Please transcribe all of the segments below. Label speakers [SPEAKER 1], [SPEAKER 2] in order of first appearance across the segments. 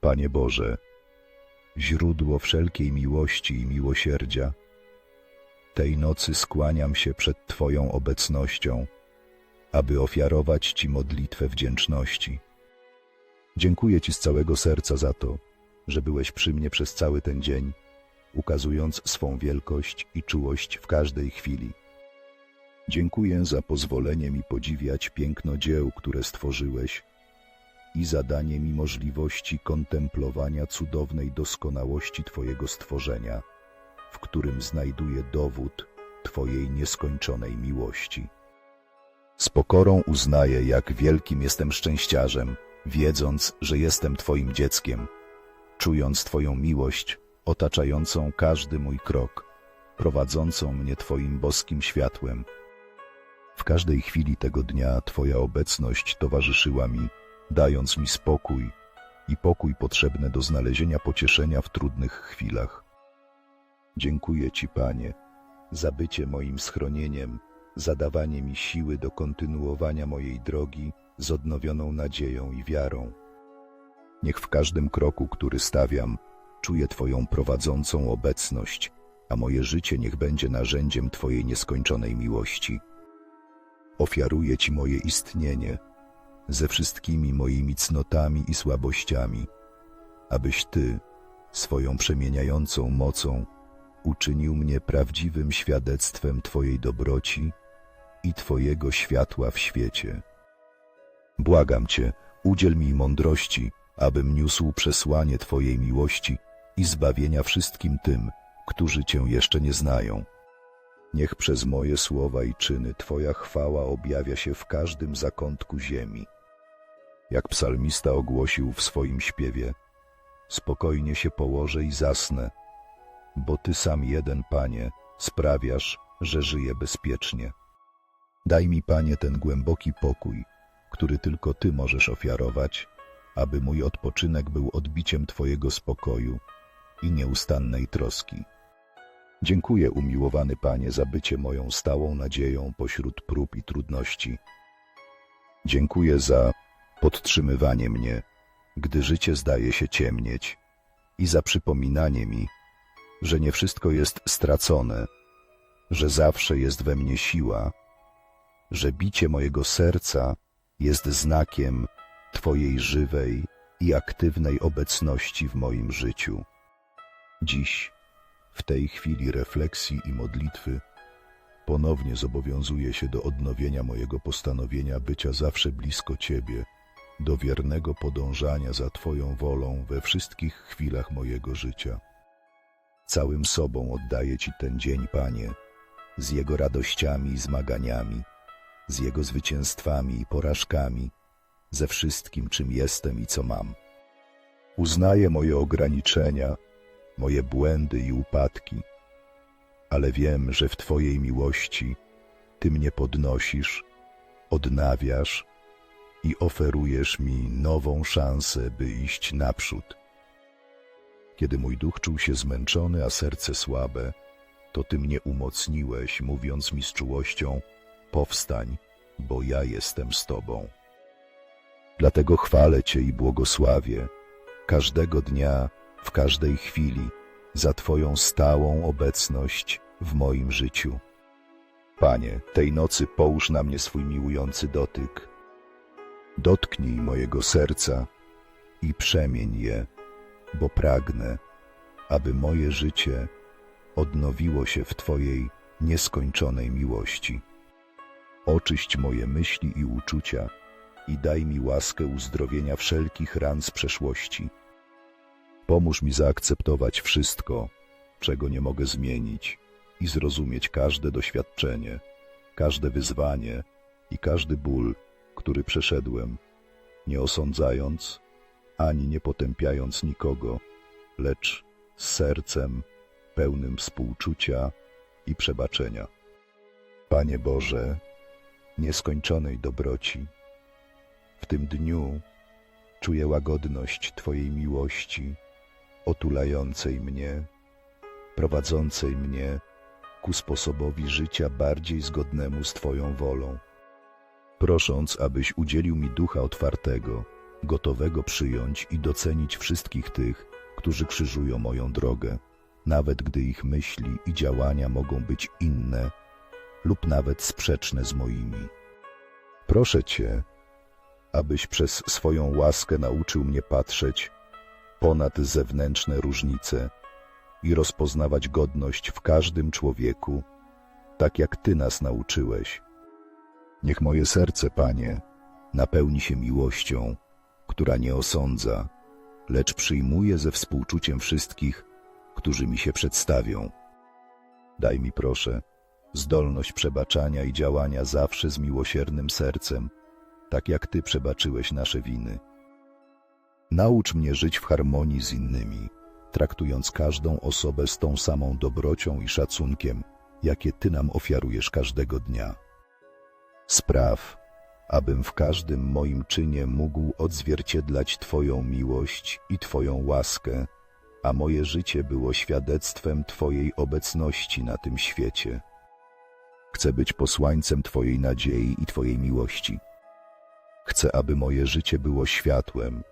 [SPEAKER 1] Panie Boże, źródło wszelkiej miłości i miłosierdzia, tej nocy skłaniam się przed Twoją obecnością, aby ofiarować Ci modlitwę wdzięczności. Dziękuję Ci z całego serca za to, że byłeś przy mnie przez cały ten dzień, ukazując swą wielkość i czułość w każdej chwili. Dziękuję za pozwolenie mi podziwiać piękno dzieł, które stworzyłeś i za danie mi możliwości kontemplowania cudownej doskonałości Twojego stworzenia, w którym znajduję dowód Twojej nieskończonej miłości. Z pokorą uznaję, jak wielkim jestem szczęściarzem, wiedząc, że jestem Twoim dzieckiem, czując Twoją miłość otaczającą każdy mój krok, prowadzącą mnie Twoim boskim światłem. W każdej chwili tego dnia Twoja obecność towarzyszyła mi, dając mi spokój i pokój potrzebny do znalezienia pocieszenia w trudnych chwilach. Dziękuję Ci, Panie, za bycie moim schronieniem, za dawanie mi siły do kontynuowania mojej drogi z odnowioną nadzieją i wiarą. Niech w każdym kroku, który stawiam, czuję Twoją prowadzącą obecność, a moje życie niech będzie narzędziem Twojej nieskończonej miłości. Ofiaruję Ci moje istnienie ze wszystkimi moimi cnotami i słabościami, abyś Ty, swoją przemieniającą mocą, uczynił mnie prawdziwym świadectwem Twojej dobroci i Twojego światła w świecie. Błagam Cię, udziel mi mądrości, abym niósł przesłanie Twojej miłości i zbawienia wszystkim tym, którzy Cię jeszcze nie znają. Niech przez moje słowa i czyny Twoja chwała objawia się w każdym zakątku ziemi. Jak psalmista ogłosił w swoim śpiewie, spokojnie się położę i zasnę, bo Ty sam jeden, Panie, sprawiasz, że żyję bezpiecznie. Daj mi, Panie, ten głęboki pokój, który tylko Ty możesz ofiarować, aby mój odpoczynek był odbiciem Twojego spokoju i nieustannej troski. Dziękuję, umiłowany Panie, za bycie moją stałą nadzieją pośród prób i trudności. Dziękuję za podtrzymywanie mnie, gdy życie zdaje się ciemnieć i za przypominanie mi, że nie wszystko jest stracone, że zawsze jest we mnie siła, że bicie mojego serca jest znakiem Twojej żywej i aktywnej obecności w moim życiu. Dziś, w tej chwili refleksji i modlitwy, ponownie zobowiązuję się do odnowienia mojego postanowienia bycia zawsze blisko Ciebie, do wiernego podążania za Twoją wolą we wszystkich chwilach mojego życia. Całym sobą oddaję Ci ten dzień, Panie, z jego radościami i zmaganiami, z jego zwycięstwami i porażkami, ze wszystkim, czym jestem i co mam. Uznaję moje ograniczenia, moje błędy i upadki, ale wiem, że w Twojej miłości Ty mnie podnosisz, odnawiasz i oferujesz mi nową szansę, by iść naprzód. Kiedy mój duch czuł się zmęczony, a serce słabe, to Ty mnie umocniłeś, mówiąc mi z czułością, powstań, bo ja jestem z Tobą. Dlatego chwalę Cię i błogosławię każdego dnia, w każdej chwili, za Twoją stałą obecność w moim życiu. Panie, tej nocy połóż na mnie swój miłujący dotyk. Dotknij mojego serca i przemień je, bo pragnę, aby moje życie odnowiło się w Twojej nieskończonej miłości. Oczyść moje myśli i uczucia i daj mi łaskę uzdrowienia wszelkich ran z przeszłości. Pomóż mi zaakceptować wszystko, czego nie mogę zmienić i zrozumieć każde doświadczenie, każde wyzwanie i każdy ból, który przeszedłem, nie osądzając ani nie potępiając nikogo, lecz z sercem pełnym współczucia i przebaczenia. Panie Boże, nieskończonej dobroci, w tym dniu czuję łagodność Twojej miłości, otulającej mnie, prowadzącej mnie ku sposobowi życia bardziej zgodnemu z Twoją wolą. Prosząc, abyś udzielił mi ducha otwartego, gotowego przyjąć i docenić wszystkich tych, którzy krzyżują moją drogę, nawet gdy ich myśli i działania mogą być inne lub nawet sprzeczne z moimi. Proszę Cię, abyś przez swoją łaskę nauczył mnie patrzeć ponad zewnętrzne różnice i rozpoznawać godność w każdym człowieku, tak jak Ty nas nauczyłeś. Niech moje serce, Panie, napełni się miłością, która nie osądza, lecz przyjmuje ze współczuciem wszystkich, którzy mi się przedstawią. Daj mi proszę zdolność przebaczania i działania zawsze z miłosiernym sercem, tak jak Ty przebaczyłeś nasze winy. Naucz mnie żyć w harmonii z innymi, traktując każdą osobę z tą samą dobrocią i szacunkiem, jakie Ty nam ofiarujesz każdego dnia. Spraw, abym w każdym moim czynie mógł odzwierciedlać Twoją miłość i Twoją łaskę, a moje życie było świadectwem Twojej obecności na tym świecie. Chcę być posłańcem Twojej nadziei i Twojej miłości. Chcę, aby moje życie było światłem,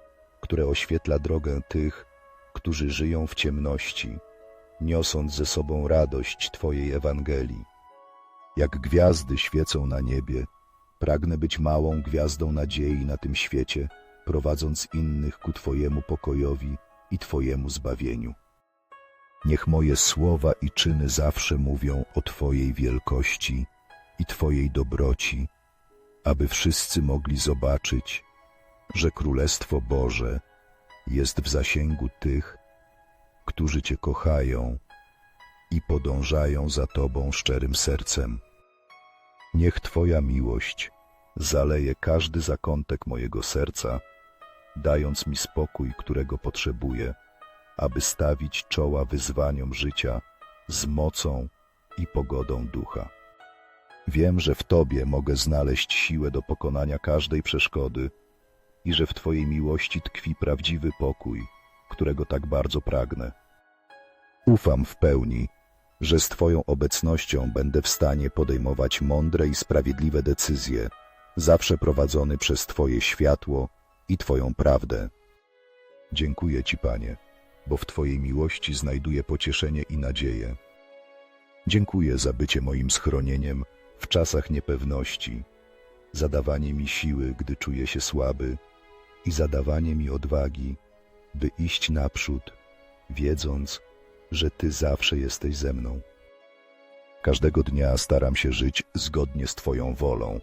[SPEAKER 1] które oświetla drogę tych, którzy żyją w ciemności, niosąc ze sobą radość Twojej Ewangelii. Jak gwiazdy świecą na niebie, pragnę być małą gwiazdą nadziei na tym świecie, prowadząc innych ku Twojemu pokojowi i Twojemu zbawieniu. Niech moje słowa i czyny zawsze mówią o Twojej wielkości i Twojej dobroci, aby wszyscy mogli zobaczyć, że Królestwo Boże jest w zasięgu tych, którzy Cię kochają i podążają za Tobą szczerym sercem. Niech Twoja miłość zaleje każdy zakątek mojego serca, dając mi spokój, którego potrzebuję, aby stawić czoła wyzwaniom życia z mocą i pogodą ducha. Wiem, że w Tobie mogę znaleźć siłę do pokonania każdej przeszkody i że w Twojej miłości tkwi prawdziwy pokój, którego tak bardzo pragnę. Ufam w pełni, że z Twoją obecnością będę w stanie podejmować mądre i sprawiedliwe decyzje, zawsze prowadzony przez Twoje światło i Twoją prawdę. Dziękuję Ci, Panie, bo w Twojej miłości znajduję pocieszenie i nadzieję. Dziękuję za bycie moim schronieniem w czasach niepewności, za dawanie mi siły, gdy czuję się słaby i za dawanie mi odwagi, by iść naprzód, wiedząc, że Ty zawsze jesteś ze mną. Każdego dnia staram się żyć zgodnie z Twoją wolą,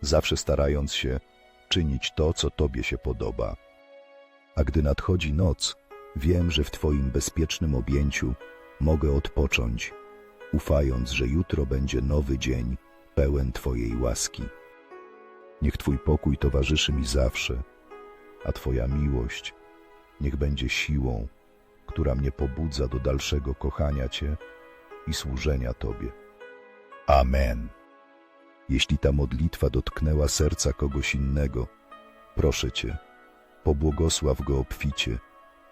[SPEAKER 1] zawsze starając się czynić to, co Tobie się podoba. A gdy nadchodzi noc, wiem, że w Twoim bezpiecznym objęciu mogę odpocząć, ufając, że jutro będzie nowy dzień pełen Twojej łaski. Niech Twój pokój towarzyszy mi zawsze, a Twoja miłość niech będzie siłą, która mnie pobudza do dalszego kochania Cię i służenia Tobie. Amen. Jeśli ta modlitwa dotknęła serca kogoś innego, proszę Cię, pobłogosław go obficie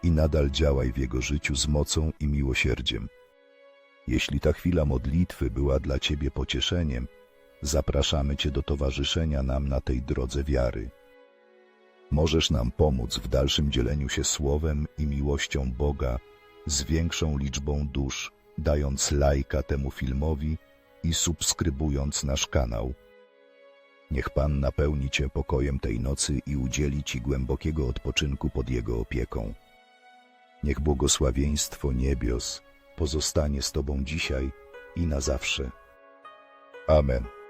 [SPEAKER 1] i nadal działaj w jego życiu z mocą i miłosierdziem. Jeśli ta chwila modlitwy była dla Ciebie pocieszeniem, zapraszamy Cię do towarzyszenia nam na tej drodze wiary. Możesz nam pomóc w dalszym dzieleniu się słowem i miłością Boga z większą liczbą dusz, dając lajka temu filmowi i subskrybując nasz kanał. Niech Pan napełni Cię pokojem tej nocy i udzieli Ci głębokiego odpoczynku pod Jego opieką. Niech błogosławieństwo niebios pozostanie z Tobą dzisiaj i na zawsze. Amen.